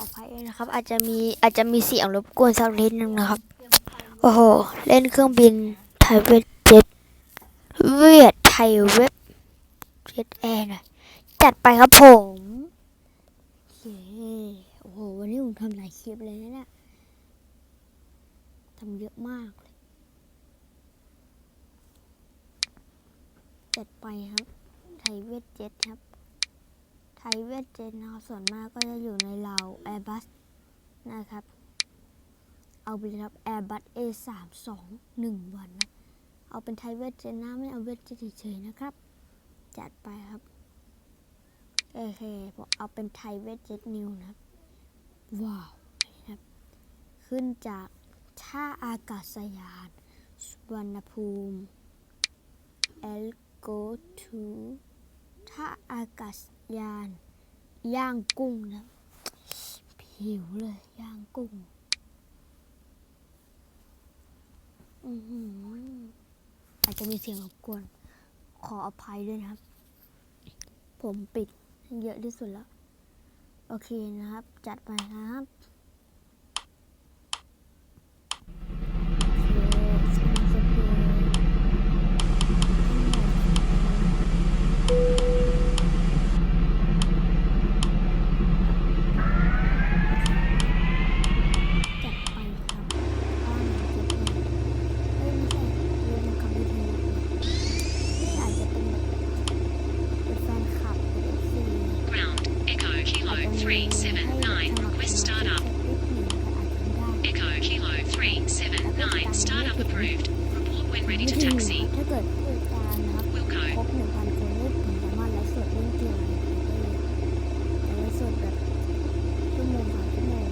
ออภัยนะครับ อาจจะมีอาจจะมีเสียงรบกวนสักนิดนึงนะครับ โอ้โห เล่นเครื่องบินไทยเวทเจ็ตเวียดไทยเว็บเจ็ตแอร์น่อยจัดไปครับผมโอ้โห วันนี้ผมทำหลายคลิปเลยนะเนี่ยทำเยอะมากเลย จัดไปครับ ไทยเวทเจ็ตครับ ไทเวทเจ็ตนะครับส่วนมากก็จะอยู่ในเรา Airbus นะครับ เอาไปเลยครับ Airbus A 3 2 1 วันนะเอาเป็นไทเวทเจ็ตนะไม่เอาเวทเจ็ตเฉยๆนะครับ จัดไปครับโอเคผมเอาเป็นไทเวทเจ็ตนิวนะว้าวนะครับ ขึ้นจากท่าอากาศยานสุวรรณภูมิ L go to ท่าอากาศ ยาน ย่างกุ้งนะผิวเลย ย่างกุ้ง อือหืออาจจะมีเสียงรบกวน ขออภัยด้วยนะครับ ผมปิดเยอะที่สุดแล้ว โอเคนะครับ จัดไปนะครับ approved. Report when ready to taxi. ถ้าเกิดผู้จัดการนะครับครบหนึ่งพันคนนี่ผมสามารถไลฟ์สดเล่นเกมอะได้เลยไลฟ์สดแบบชั่วโมงสองชั่วโมง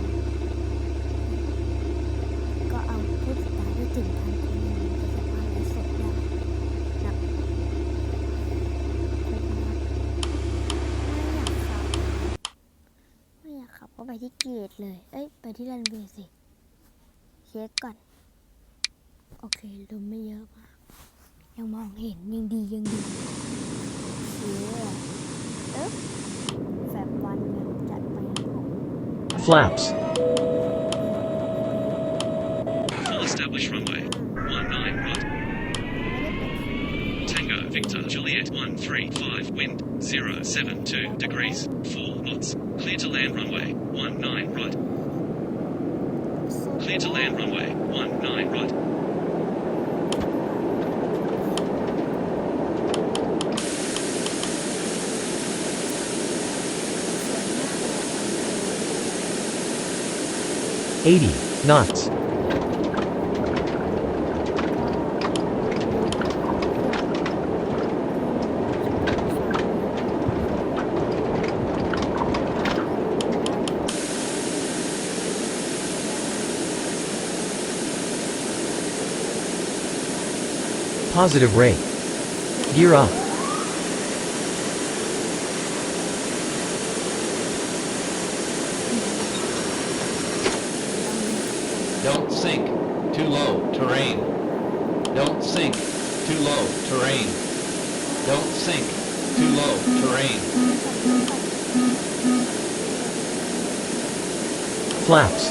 ก็เอาผู้ติดตามได้ถึงพันคนจะสามารถไลฟ์สดได้แบบครบนะครับไม่อยากขับไม่อยากขับก็ไปที่เกตเลย เอ้ยไปที่รันเวย์สิเช็คก่อน โอเคลมไม่เยอะมาก ยังมองเห็นยังดียังดีเชียเอ๊ะแฟบวันเนี่ยจัดไปครับผม Flaps. full established runway. 19 right. Tango Victor Juliet 135 wind 072 degrees 4 knots. Clear to land runway 19 right. Clear to land runway 19 right. Eighty knots. Positive rate. Gear up. Don't sink. Too low. Terrain. Don't sink. Too low. Terrain. Don't sink. Too low. Terrain. Flaps.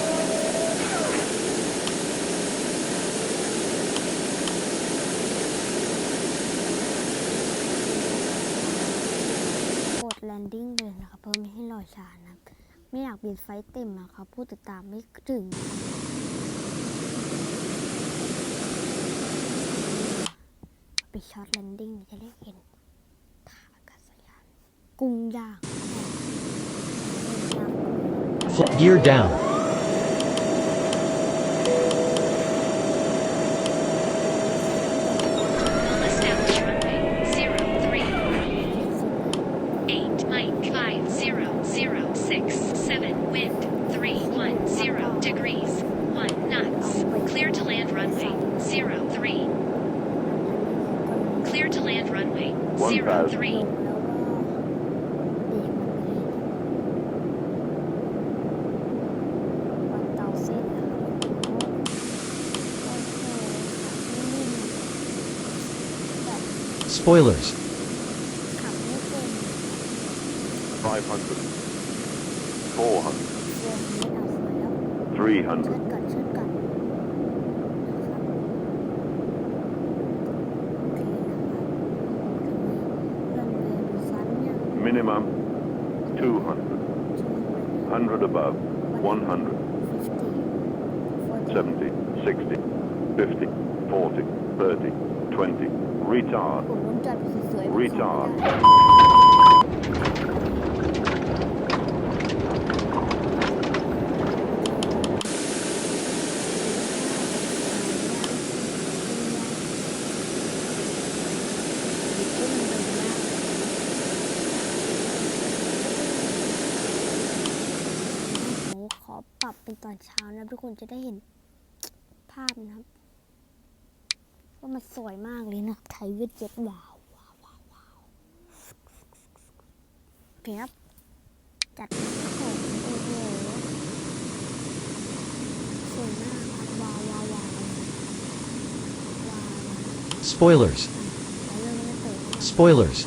กดแลนดิ้งเลยนะครับเพื่อไม่ให้รอช้านะครับไม่อยากบินไฟล์เต็มนะครับผู้ติดตามไม่ถึง ไป ช็อตแลนดิ้งจะได้เห็นท่าอากาศยาน กุ้งย่าง Fl- gear down. zero three. Spoilers. 500 400 300 100 above. 100. 50 70. 60. 50. 40. 30. 20. Retard. ผมต้องจัดสวยๆ Retard. ผมขอปรับ เป็นตอนเช้านะทุกคนจะได้เห็นภาพนะครับว่ามันสวยมากเลยนะไทยเวทเจ็ดว้าวว้าวว้าวาวเคครับจัดโอ้โหสวยมากว้าวว้าวว้าว Spoilers. แล้วเรื่องนี้เปิดให้ Spoilers.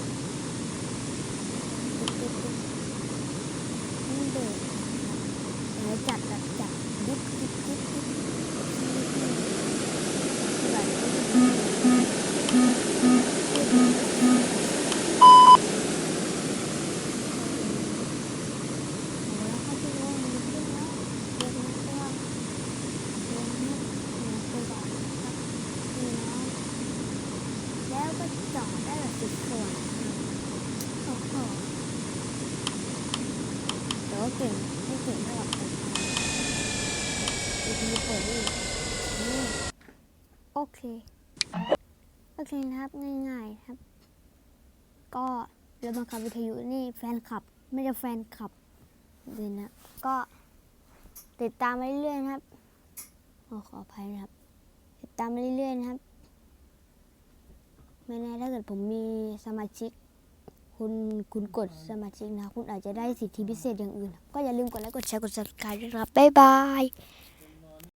จอดได้แบบสุดสวยโอ้โหแต่ว่าเก่งไม่เก่งเท่ากับคนอีกทีเปิดอีกนี่โอเค โอเคนะครับง่ายๆครับ ก็เรือบังคับวิทยุนี่แฟนคลับ ไม่ใช่แฟนคลับเลยนะ ก็ติดตามไปเรื่อยๆนะครับโอ้ขออภัยนะครับ ติดตามไปเรื่อยๆนะครับ ไม่แน่ถ้าเกิดผมมีสมาชิก คุณคุณกดสมาชิกนะ คุณอาจจะได้สิทธิพิเศษอย่างอื่น ก็อย่าลืมกดไลค์กดแชร์กด subscribe ด้วยครับบ๊ายบาย